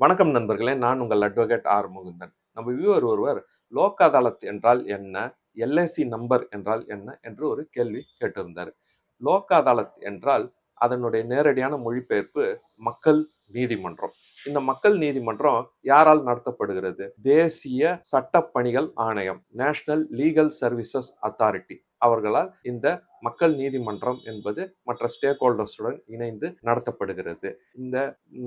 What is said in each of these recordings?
வணக்கம் நண்பர்களே நான் உங்கள் அட்வொகேட் ஆர் முகுந்தன். நம்ம வியூவர் ஒருவர் லோக் அதாலத் என்றால் என்ன எல்ஐசி நம்பர் என்றால் என்ன என்று ஒரு கேள்வி கேட்டிருந்தார். லோக் அதாலத் என்றால் அதனுடைய நேரடியான மொழிபெயர்ப்பு மக்கள் நீதிமன்றம். இந்த மக்கள் நீதிமன்றம் யாரால் நடத்தப்படுகிறது? தேசிய சட்டப்பணிகள் ஆணையம் நேஷனல் லீகல் சர்வீசஸ் அத்தாரிட்டி அவர்களால் இந்த மக்கள் நீதிமன்றம் என்பது மற்ற ஸ்டேக் ஹோல்டர்ஸுடன் இணைந்து நடத்தப்படுகிறது. இந்த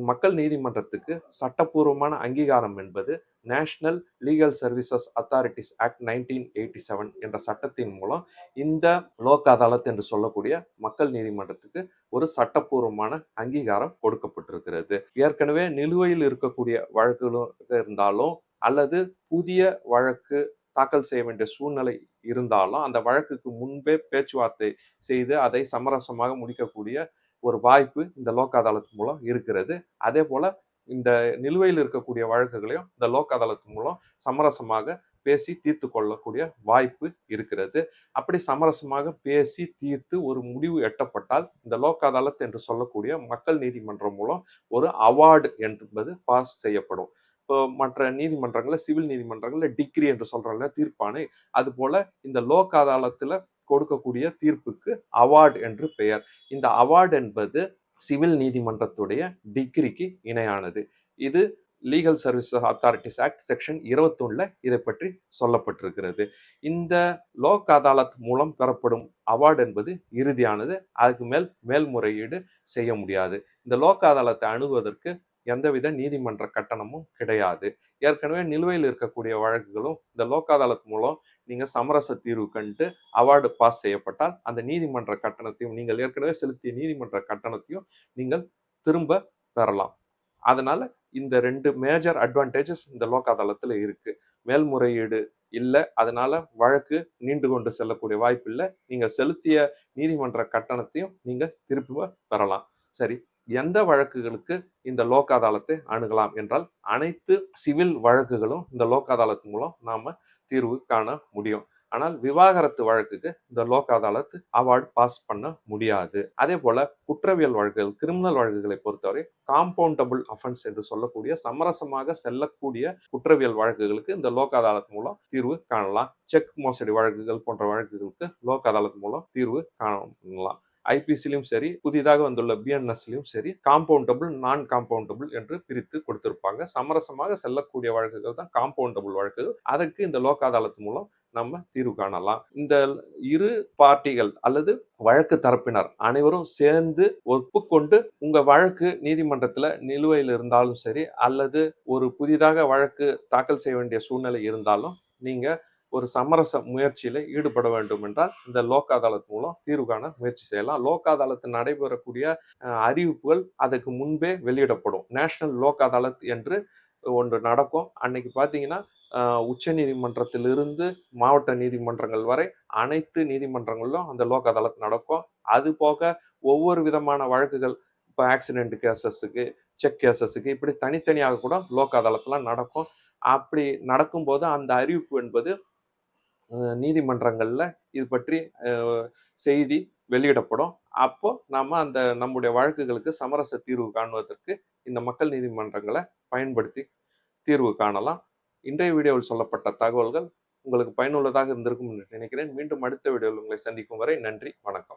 மக்கள் நீதிமன்றத்துக்கு சட்டப்பூர்வமான அங்கீகாரம் என்பது national legal services authorities act nineteen eighty seven என்ற சட்டத்தின் மூலம் இந்த லோக் அதாலத் என்று சொல்லக்கூடிய மக்கள் நீதிமன்றத்துக்கு ஒரு சட்டப்பூர்வமான அங்கீகாரம் கொடுக்கப்பட்டிருக்கிறது. ஏற்கனவே நிலுவையில் இருக்கக்கூடிய வழக்குகளும் இருந்தாலும் அல்லது புதிய வழக்கு தாக்கல் செய்ய வேண்டிய சூழ்நிலை இருந்தாலும் அந்த வழக்குக்கு முன்பே பேச்சுவார்த்தை செய்து அதை சமரசமாக முடிக்கக்கூடிய ஒரு வாய்ப்பு இந்த லோக் அதாலத் மூலம் இருக்கிறது. அதே போல இந்த நிலுவையில் இருக்கக்கூடிய வழக்குகளையும் இந்த லோக் அதாலத் மூலம் சமரசமாக பேசி தீர்த்து கொள்ளக்கூடிய வாய்ப்பு இருக்கிறது. அப்படி சமரசமாக பேசி தீர்த்து ஒரு முடிவு எட்டப்பட்டால் இந்த லோக் அதாலத் என்று சொல்லக்கூடிய மக்கள் நீதிமன்றம் மூலம் ஒரு அவார்டு என்பது பாஸ் செய்யப்படும். இப்போ மற்ற நீதிமன்றங்களில் சிவில் நீதிமன்றங்களில் டிகிரி என்று சொல்கிறாங்க தீர்ப்பானை அதுபோல் இந்த லோக் அதாலத்தில் கொடுக்கக்கூடிய தீர்ப்புக்கு அவார்டு என்று பெயர். இந்த அவார்டு என்பது சிவில் நீதிமன்றத்துடைய டிகிரிக்கு இணையானது. இது legal services authorities act section இருபத்தொன்னில் இதை பற்றி சொல்லப்பட்டிருக்கிறது. இந்த லோக் அதாலத் மூலம் பெறப்படும் அவார்டு என்பது இறுதியானது. அதுக்கு மேல் மேல்முறையீடு செய்ய முடியாது. இந்த லோக் அதாலத்தை அணுகுவதற்கு எந்தவித நீதிமன்ற கட்டணமும் கிடையாது. ஏற்கனவே நிலுவையில் இருக்கக்கூடிய வழக்குகளும் இந்த லோக் அதாலத் மூலம் நீங்கள் சமரச தீர்வு கண்டு அவார்டு பாஸ் செய்யப்பட்டால் அந்த நீதிமன்ற கட்டணத்தையும் நீங்கள் ஏற்கனவே செலுத்திய நீதிமன்ற கட்டணத்தையும் நீங்கள் திரும்ப பெறலாம். அதனால் இந்த ரெண்டு மேஜர் அட்வான்டேஜஸ் இந்த லோக் அதாலத்தில் இருக்குது மேல்முறையீடு இல்லை அதனால வழக்கு நீண்டு கொண்டு செல்லக்கூடிய வாய்ப்பு இல்லை. நீங்கள் செலுத்திய நீதிமன்ற கட்டணத்தையும் நீங்கள் திரும்ப பெறலாம். சரி எந்த வழக்குகளுக்கு இந்த லோக் அதாலத்தை அணுகலாம் என்றால் அனைத்து சிவில் வழக்குகளும் இந்த லோக் அதாலத் மூலம் நாம தீர்வு காண முடியும். ஆனால் விவாகரத்து வழக்குக்கு இந்த லோக் அதாலத் அவார்டு பாஸ் பண்ண முடியாது. அதே போல குற்றவியல் வழக்குகள் கிரிமினல் வழக்குகளை பொறுத்தவரை காம்பவுண்டபிள் அஃபென்ஸ் என்று சொல்லக்கூடிய சமரசமாக செல்லக்கூடிய குற்றவியல் வழக்குகளுக்கு இந்த லோக் அதாலத் மூலம் தீர்வு காணலாம். செக் மோசடி வழக்குகள் போன்ற வழக்குகளுக்கு லோக் அதாலத் மூலம் தீர்வு காணலாம். ஐபிசிலையும் சரி புதிதாக வந்துள்ள பிஎன்எஸ்லையும் சரி காம்பவுண்டபிள் நான் காம்பவுண்டபிள் என்று பிரித்து கொடுத்திருப்பாங்க. சமரசமாக செல்லக்கூடிய வழக்குகள் தான் காம்பவுண்டபிள் வழக்குகள். அதற்கு இந்த லோக் அதாலத் மூலம் நம்ம தீர்வு காணலாம். இந்த இரு பார்ட்டிகள் அல்லது வழக்கு தரப்பினர் அனைவரும் சேர்ந்து ஒப்புக்கொண்டு உங்க வழக்கு நீதிமன்றத்துல நிலுவையில் இருந்தாலும் சரி அல்லது ஒரு புதிதாக வழக்கு தாக்கல் செய்ய வேண்டிய சூழ்நிலை இருந்தாலும் நீங்கள் ஒரு சமரச முயற்சியில் ஈடுபட வேண்டும் என்றால் இந்த லோக் அதாலத் மூலம் தீர்வு காண முயற்சி செய்யலாம். லோக் அதாலத்தில் நடைபெறக்கூடிய அறிவிப்புகள் அதுக்கு முன்பே வெளியிடப்படும். நேஷனல் லோக் அதாலத் என்று ஒன்று நடக்கும். அன்னைக்கு பார்த்தீங்கன்னா உச்ச நீதிமன்றத்திலிருந்து மாவட்ட நீதிமன்றங்கள் வரை அனைத்து நீதிமன்றங்களிலும் அந்த லோக் அதாலத் நடக்கும். அது போக ஒவ்வொரு விதமான வழக்குகள் இப்போ ஆக்சிடென்ட் கேசஸுக்கு செக் கேசஸுக்கு இப்படி தனித்தனியாக கூட லோக் அதாலத்தெலாம் நடக்கும். அப்படி நடக்கும்போது அந்த அறிவிப்பு என்பது நீதிமன்றங்களில் இது பற்றி செய்தி வெளியிடப்படும். அப்போ நாம் அந்த நம்முடைய வழக்குகளுக்கு சமரச தீர்வு காணுவதற்கு இந்த மக்கள் நீதிமன்றங்களை பயன்படுத்தி தீர்வு காணலாம். இன்றைய வீடியோவில் சொல்லப்பட்ட தகவல்கள் உங்களுக்கு பயனுள்ளதாக இருந்திருக்கும் என்று நினைக்கிறேன். மீண்டும் அடுத்த வீடியோவில் உங்களை சந்திக்கும் வரை நன்றி வணக்கம்.